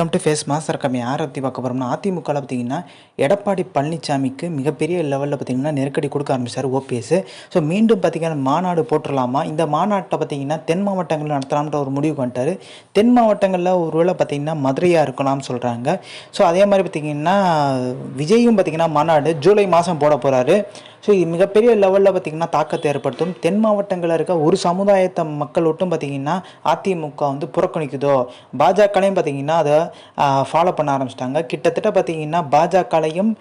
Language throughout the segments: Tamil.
வெல்கம் டு ஃபேஸ் மாஸ்டர் கம்மி யாரை பற்றி பார்க்க போகிறோம்னா அதிமுகவில் பார்த்தீங்கன்னா எடப்பாடி பழனிசாமிக்கு மிகப்பெரிய லெவலில் பார்த்தீங்கன்னா நெருக்கடி கொடுக்க ஆரம்பிச்சார் ஓபிஎஸ். ஸோ மீண்டும் பார்த்தீங்கன்னா மாநாடு போட்டுடலாமா? இந்த மாநாட்டை பார்த்தீங்கன்னா தென் மாவட்டங்களில் நடத்தலாம்ன்ற ஒரு முடிவுக்கு வந்துட்டார் தென் மாவட்டங்களில் ஒருவேளை பார்த்தீங்கன்னா மதுரையாக இருக்கலாம்னு சொல்கிறாங்க ஸோ அதே மாதிரி பார்த்தீங்கன்னா விஜயும் பார்த்தீங்கன்னா மாநாடு ஜூலை மாதம் போட போகிறாரு ஸோ இது மிகப்பெரிய லெவலில் பார்த்திங்கன்னா தாக்கத்தை ஏற்படுத்தும். தென் மாவட்டங்களில் இருக்க ஒரு சமுதாயத்தை மக்கள் ஒட்டும் பார்த்திங்கன்னா அதிமுக வந்து புறக்கணிக்குதோ? பாஜகலையும் பார்த்திங்கன்னா அதை ஃபாலோ பண்ண ஆரம்பிச்சிட்டாங்க. கிட்டத்தட்ட பார்த்திங்கன்னா பாஜகலையும்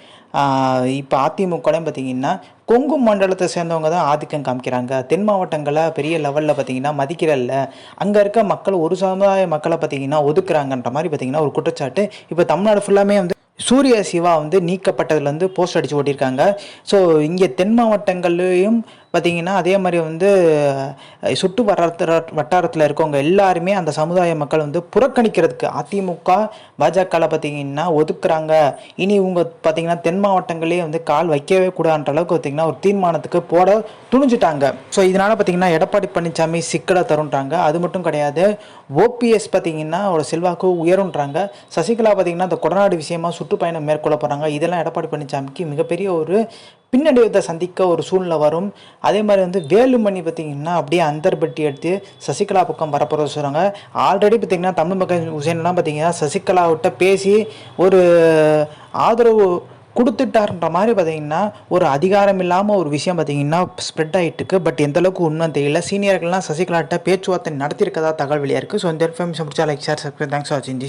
இப்போ அதிமுகலையும் பார்த்திங்கன்னா கொங்கு மண்டலத்தை சேர்ந்தவங்க தான் ஆதிக்கம் காமிக்கிறாங்க. தென் மாவட்டங்களை பெரிய லெவலில் பார்த்தீங்கன்னா மதிக்கிறல்ல அங்கே இருக்க மக்கள் ஒரு சமுதாய மக்களை பார்த்தீங்கன்னா ஒதுக்குறாங்கன்ற மாதிரி பார்த்திங்கன்னா ஒரு குற்றச்சாட்டு. இப்போ தமிழ்நாடு ஃபுல்லாமே வந்து சூரிய சிவா வந்து நீக்கப்பட்டதுலேருந்து போஸ்ட் அடித்து ஓட்டியிருக்காங்க. ஸோ இங்கே தென் மாவட்டங்கள்லேயும் பார்த்தீங்கன்னா அதே மாதிரி வந்து சுட்டு சுற்று வட்டாரத்தில் வட்டாரத்தில் இருக்கவங்க எல்லாருமே அந்த சமுதாய மக்கள் வந்து புறக்கணிக்கிறதுக்கு அதிமுக பாஜகவில் பார்த்தீங்கன்னா ஒதுக்குறாங்க. இனி இவங்க பார்த்தீங்கன்னா தென் மாவட்டங்களே வந்து கால் வைக்கவே கூடாதுன்ற அளவுக்கு பார்த்தீங்கன்னா ஒரு தீர்மானத்துக்கு போட துணிஞ்சிட்டாங்க. ஸோ இதனால் பார்த்தீங்கன்னா எடப்பாடி பழனிசாமி சிக்கலை தருன்றாங்க. அது மட்டும் கிடையாது ஓபிஎஸ் பார்த்தீங்கன்னா ஒரு செல்வாக்கு உயருன்றாங்க. சசிகலா பார்த்தீங்கன்னா இந்த கொடநாடு விஷயமா சுற்றுப்பயணம் மேற்கொள்ள போகிறாங்க இதெல்லாம் எடப்பாடி பழனிசாமிக்கு மிகப்பெரிய ஒரு பின்னடைவத்தை சந்திக்க ஒரு சூழ்நிலை வரும். அதே மாதிரி வந்து வேலுமணி பார்த்திங்கன்னா அப்படியே அந்தர்பட்டி எடுத்து சசிகலா பக்கம் வரப்போகிறத சொல்கிறாங்க ஆல்ரெடி பார்த்திங்கன்னா தமிழ் மக்கள் ஹுசேன்லாம் பார்த்திங்கன்னா சசிகலாவிட்ட பேசி ஒரு ஆதரவு கொடுத்துட்டாருன்ற மாதிரி பார்த்தீங்கன்னா ஒரு அதிகாரம் இல்லாமல் ஒரு விஷயம் பார்த்தீங்கன்னா ஸ்ப்ரெட் ஆகிட்டு இருக்கு. பட் எந்த அளவுக்கு உண்மை தெரியல. சீனியர்கள்லாம் சசிகலாட்ட பேச்சுவார்த்தை நடத்தியிருக்கதா தகவல் வெளியாக இருக்குது ஸோ இந்த இன்ஃபர்மேஷன் பிடிச்சா like sir subscribe thanks for வாட்சிங்